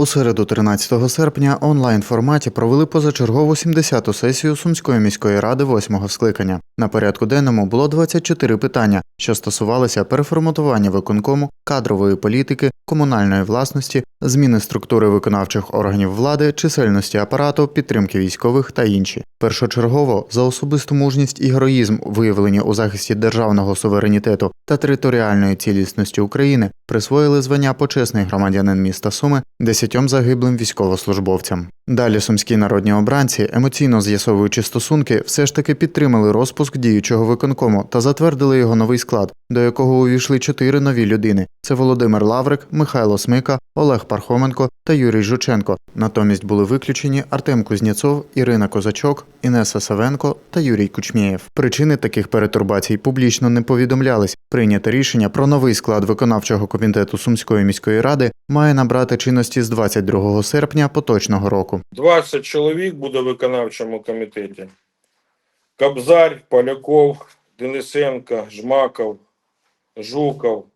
У середу 13 серпня онлайн форматі провели позачергову 70-ту сесію Сумської міської ради 8-го скликання. На порядку денному було 24 питання, що стосувалися переформатування виконкому, кадрової політики, комунальної власності, зміни структури виконавчих органів влади, чисельності апарату, підтримки військових та інші. Першочергово за особисту мужність і героїзм, виявлені у захисті державного суверенітету та територіальної цілісності України, присвоїли звання почесний громадянин міста Суми десятьом загиблим військовослужбовцям. Далі сумські народні обранці, емоційно з'ясовуючи стосунки, все ж таки підтримали розпуск діючого виконкому та затвердили його новий склад, до якого увійшли чотири нові людини: це Володимир Лаврик, Михайло Смика, Олег Пархоменко та Юрій Жученко. Натомість були виключені Артем Кузнєцов, Ірина Козачок, Інеса Савенко та Юрій Кучмєєв. Причини таких перетурбацій публічно не повідомлялись. Прийняте рішення про новий склад виконавчого комітету Сумської міської ради має набрати чинності з 22 серпня поточного року. 20 чоловік буде в виконавчому комітеті. Кобзарь, Поляков, Денисенко, Жмаков, Жуков,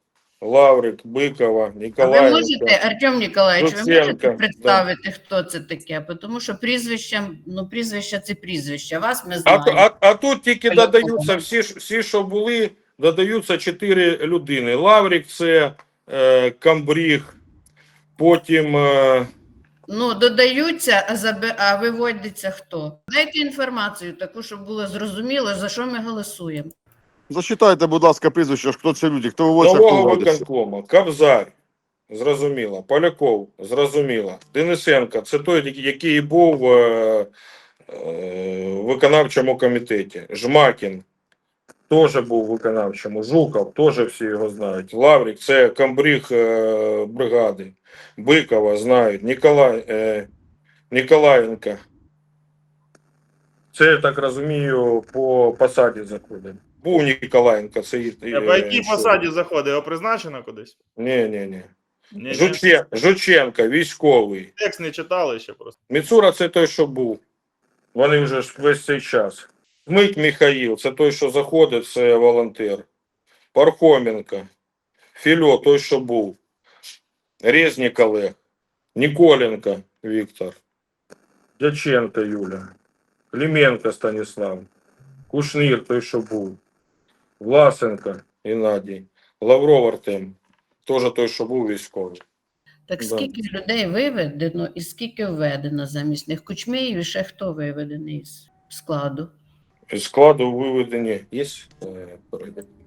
Лаврик, Бикова, А ви можете, Артем Ніколаєвич, ви можете да. представити, хто це таке? Тому що прізвище, ну прізвище це прізвище. Вас ми А, знаємо. а, а тут тільки Полякова. додаються всі, всі, що були, додаються чотири людини. Лаврик це е, Камбріг, потім е, Ну, додаються, а, заби... а виводиться хто? Дайте інформацію таку, щоб було зрозуміло, за що ми голосуємо. Зачитайте, будь ласка, прізвище, хто це люди, хто виводиться, хто нового виводиться. виконкому. Зрозуміло. Поляков, зрозуміло. Денисенко, це той, який- був е, е, в виконавчому комітеті. Жмакін теж був в виконавчому. Жуков, теж всі його знають. Лаврик, це комбриг е, бригади. Бикова знають. Ніколай, е, Ніколаєнко. Це, я так розумію, по посаді заходить. Був Ніколаєнко, це А по якій і- що? посаді заходить? Його призначено кудись? Ні, ні, ні. Ні, ні. Жуче, Жученко, військовий. Текст не читали ще просто. Міцура це той, що був. Вони вже ж весь цей час. Мить Михаїл, це той, що заходить, це волонтер. Пархоменко, Фільо, той, що був. Резнік Олег, Ніколенко Віктор, Дяченко Юля, Клименко Станіслав, Кушнір, той, що був. Власенко Геннадій, Лавров Артем, теж той, що був військовий. Так Да. скільки людей виведено і скільки введено замість них? Кучмеїв і ще хто виведений з складу? Із складу виведені. Є?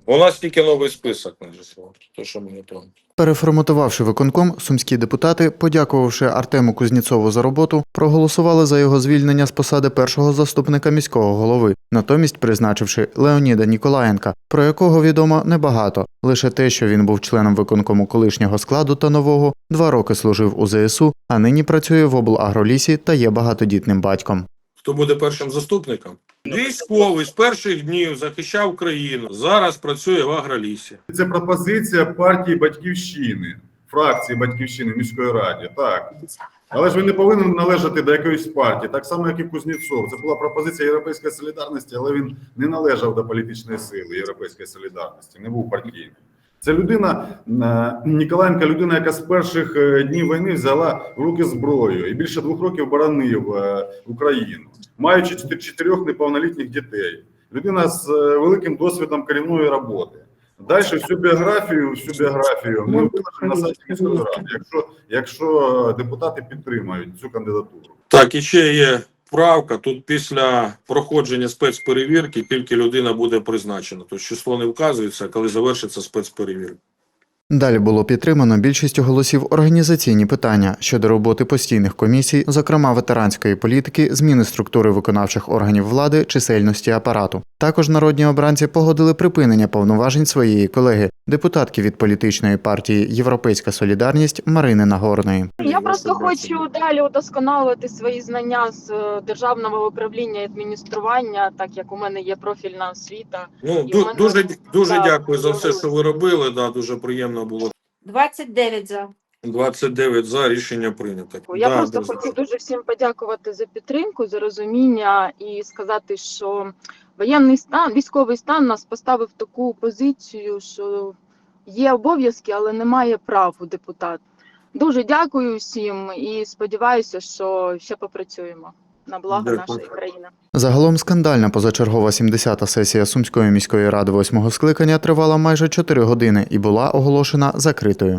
У нас тільки новий список надійшов. То, що ми готові. Переформатувавши виконком, сумські депутати, подякувавши Артему Кузнєцову за роботу, проголосували за його звільнення з посади першого заступника міського голови, натомість призначивши Леоніда Ніколаєнка, про якого відомо небагато. Лише те, що він був членом виконкому колишнього складу та нового, два роки служив у ЗСУ, а нині працює в облагролісі та є багатодітним батьком. Хто буде першим заступником? Військовий з перших днів захищав країну. Зараз працює в агролісі. Це пропозиція партії Батьківщини, фракції Батьківщини в міської раді. Так. Але ж він не повинен належати до якоїсь партії, так само, як і Кузнєцов. Це була пропозиція Європейської солідарності, але він не належав до політичної сили Європейської солідарності, не був партійним. Це людина, е, Ніколаєнка, людина, яка з перших е, днів війни взяла в руки зброю і більше двох років боронив е, Україну, маючи чотирьох неповнолітніх дітей. Людина з великим досвідом керівної роботи. Далі всю біографію, всю біографію ми виложимо на сайті міської ради, якщо, якщо депутати підтримають цю кандидатуру. Так, і ще є правка. Тут після проходження спецперевірки тільки людина буде призначена. Тобто число не вказується, коли завершиться спецперевірка. Далі було підтримано більшістю голосів організаційні питання щодо роботи постійних комісій, зокрема ветеранської політики, зміни структури виконавчих органів влади, чисельності апарату. Також народні обранці погодили припинення повноважень своєї колеги, депутатки від політичної партії Європейська Солідарність Марини Нагорної. Я просто хочу далі удосконалити свої знання з е, державного управління і адміністрування, так як у мене є профільна освіта. Ну, ду- мене- дуже, дуже так, дякую за все, що ви робили. Да, дуже приємно було. 29 за. 29 за рішення прийнято. Я Да, просто дуже. хочу дуже всім подякувати за підтримку, за розуміння і сказати, що воєнний стан, військовий стан нас поставив в таку позицію, що є обов'язки, але немає прав у депутата. Дуже дякую всім і сподіваюся, що ще попрацюємо на благо Дякую. нашої країни. Загалом скандальна позачергова 70-та сесія Сумської міської ради восьмого скликання тривала майже 4 години і була оголошена закритою.